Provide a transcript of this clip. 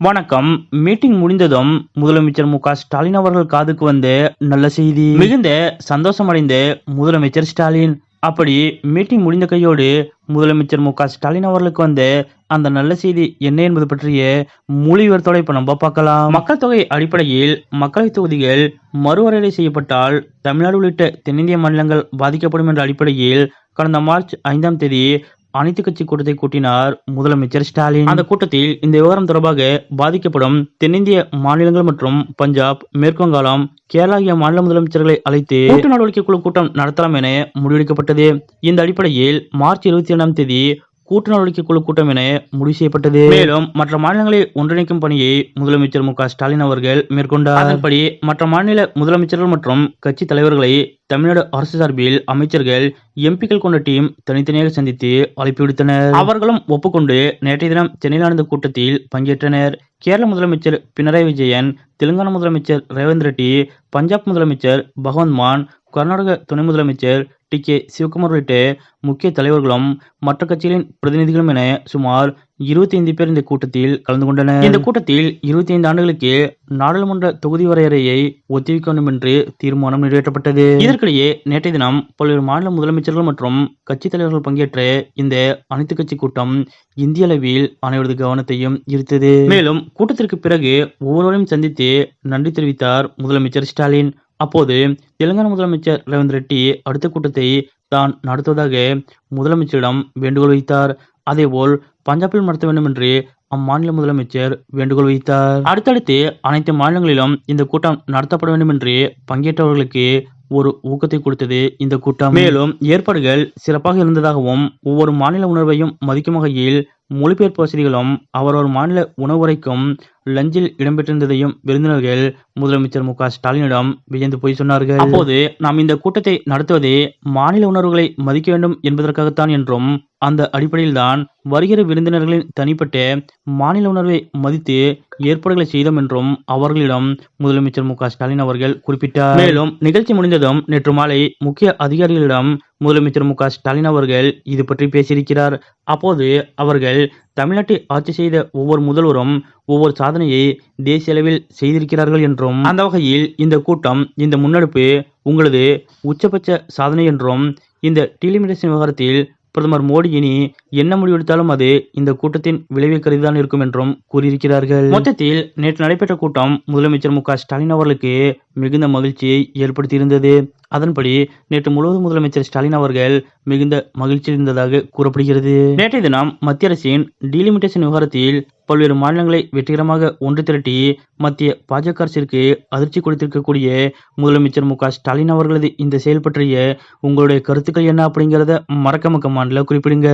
வணக்கம். மீட்டிங் முடிந்ததும் முதலமைச்சர் மு ஸ்டாலின் அவர்கள் காதுக்கு வந்து நல்ல செய்தி. மிகுந்த சந்தோஷமடைந்த முதலமைச்சர் ஸ்டாலின். அப்படி மீட்டிங் முடிந்த கையோடு முதலமைச்சர் மு ஸ்டாலின் அவர்களுக்கு வந்து அந்த நல்ல செய்தி என்ன என்பது பற்றிய மொழிவர்த்தோட இப்ப நம்ம பார்க்கலாம். மக்கள் தொகை அடிப்படையில் மக்களவை தொகுதிகள் மறுவரையறை செய்யப்பட்டால் தமிழ்நாடு உள்ளிட்ட தென்னிந்திய மாநிலங்கள் பாதிக்கப்படும் என்ற அடிப்படையில் கடந்த மார்ச் ஐந்தாம் தேதி அனைத்து கட்சி கூட்டத்தை கூட்டினார் முதலமைச்சர் ஸ்டாலின். அந்த கூட்டத்தில் இந்த விவகாரம் தொடர்பாக பாதிக்கப்படும் தென்னிந்திய மாநிலங்கள் மற்றும் பஞ்சாப் மேற்கு வங்காளம் கேரளா ஆகிய மாநில முதலமைச்சர்களை அழைத்து கூட்டு நடவடிக்கை குழு கூட்டம் நடத்தலாம் என முடிவெடுக்கப்பட்டது. இந்த அடிப்படையில் மார்ச் இருபத்தி இரண்டாம் தேதி கூட்டு நடவடிக்கை குழு கூட்டம் என முடிவு செய்யப்பட்டது. மேலும் மற்ற மாநிலங்களை ஒன்றிணைக்கும் பணியை முதலமைச்சர் மு ஸ்டாலின் அவர்கள் மேற்கொண்டார். அதன்படி மற்ற மாநில முதலமைச்சர்கள் மற்றும் கட்சி தலைவர்களை தமிழ்நாடு அரசு சார்பில் அமைச்சர்கள் எம்பிக்கள் கொண்ட டீம் தனித்தனியாக சந்தித்து அழைப்பு விடுத்தனர். அவர்களும் ஒப்புக்கொண்டு நேற்றைய தினம் சென்னையில் நடந்த கூட்டத்தில் பங்கேற்றனர். கேரள முதலமைச்சர் பினராயி விஜயன் தெலுங்கானா முதலமைச்சர் ரேவந்த் ரெட்டி பஞ்சாப் முதலமைச்சர் பகவந்த் மான் கர்நாடக துணை முதலமைச்சர் டி கே சிவகுமார் உள்ளிட்ட முக்கிய தலைவர்களும் மற்ற கட்சிகளின் பிரதிநிதிகளும் என சுமார் இருபத்தி ஐந்து பேர் இந்த கூட்டத்தில் கலந்து கொண்டனர். இந்த கூட்டத்தில் இருபத்தி ஐந்து ஆண்டுகளுக்கு நாடாளுமன்ற தொகுதி வரையறையை ஒத்திவைக்க வேண்டும் என்று தீர்மானம் நிறைவேற்றப்பட்டது. இதற்கிடையே நேற்றைய தினம் பல்வேறு மாநில முதலமைச்சர்கள் மற்றும் கட்சித் தலைவர்கள் பங்கேற்ற இந்த அனைத்து கட்சி கூட்டம் இந்திய அளவில் அனைவரது கவனத்தையும் ஈர்த்தது. மேலும் கூட்டத்திற்கு பிறகு ஒவ்வொருவரையும் சந்தித்து நன்றி தெரிவித்தார் முதலமைச்சர் ஸ்டாலின். அப்போது தெலுங்கானா முதலமைச்சர் ரேவந்த் ரெட்டி அடுத்த கூட்டத்தை தான் நடத்துவதாக முதலமைச்சரிடம் வேண்டுகோள் வைத்தார் அதேபோல் பஞ்சாபில் நடத்த வேண்டும் என்று அம்மாநில முதலமைச்சர் வேண்டுகோள் வைத்தார் அடுத்தடுத்து அனைத்து மாநிலங்களிலும் இந்த கூட்டம் நடத்தப்பட வேண்டும் என்று பங்கேற்றவர்களுக்கு ஒரு ஊக்கத்தை கொடுத்தது இந்த கூட்டம். மேலும் ஏற்பாடுகள் சிறப்பாக இருந்ததாகவும் ஒவ்வொரு மாநில உணர்வையும் மதிக்கும் வகையில் மொழிபெயர்ப்பு வசதிகளும் அவரவர் மாநில உணவுரைக்கும் லஞ்சில் இடம்பெற்றிருந்ததையும் விருந்தினர்கள் முதலமைச்சர் மு க ஸ்டாலினிடம் வியந்து போய் சொன்னார்கள். அப்போது நாம் இந்த கூட்டத்தை நடத்துவதே மாநில உணர்வுகளை மதிக்க வேண்டும் என்பதற்காகத்தான் என்றும் அந்த அடிப்படையில்தான் வருகிற விருந்தினர்களின் தனிப்பட்ட மாநில உணர்வை மதித்து ஏற்பாடுகளை செய்தோம் என்றும் அவர்களிடம் முதலமைச்சர் மு க ஸ்டாலின் அவர்கள் குறிப்பிட்டார். மேலும் நிகழ்ச்சி முடிந்ததும் நேற்று மாலை முக்கிய அதிகாரிகளிடம் முதலமைச்சர் மு க ஸ்டாலின் அவர்கள் இது பற்றி பேசியிருக்கிறார். அப்போது அவர்கள் தமிழ்நாட்டை ஆட்சி செய்த ஒவ்வொரு முதல்வரும் ஒவ்வொரு சாதனையை தேசிய அளவில் செய்திருக்கிறார்கள் என்றும் அந்த வகையில் இந்த கூட்டம் இந்த முன்னெடுப்பு உங்களது உச்சபட்ச சாதனை என்றும் இந்த டெலிமிடேஷன் விவகாரத்தில் பிரதமர் மோடி இனி என்ன முடிவெடுத்தாலும் அது இந்த கூட்டத்தின் விளைவை கருதிதான் இருக்கும் என்றும் கூறியிருக்கிறார்கள். மொத்தத்தில் நேற்று நடைபெற்ற கூட்டம் முதலமைச்சர் மு க ஸ்டாலின் அவர்களுக்கு மிகுந்த மகிழ்ச்சியை ஏற்படுத்தியிருந்தது. அதன்படி நேற்று முழுவதும் முதலமைச்சர் ஸ்டாலின் அவர்கள் மிகுந்த மகிழ்ச்சி இருந்ததாக கூறப்படுகிறது. நேற்றைய தினம் மத்திய அரசின் டீலிமிட்டேஷன் விவகாரத்தில் பல்வேறு மாநிலங்களை வெற்றிகரமாக ஒன்று திரட்டி மத்திய பாஜக அரசிற்கு அதிர்ச்சி கொடுத்திருக்கக்கூடிய முதலமைச்சர் மு க ஸ்டாலின் அவர்களது இந்த செயல் பற்றிய உங்களுடைய கருத்துக்கள் என்ன அப்படிங்கிறத மறக்காம கமாண்ட்ல குறிப்பிடுங்க.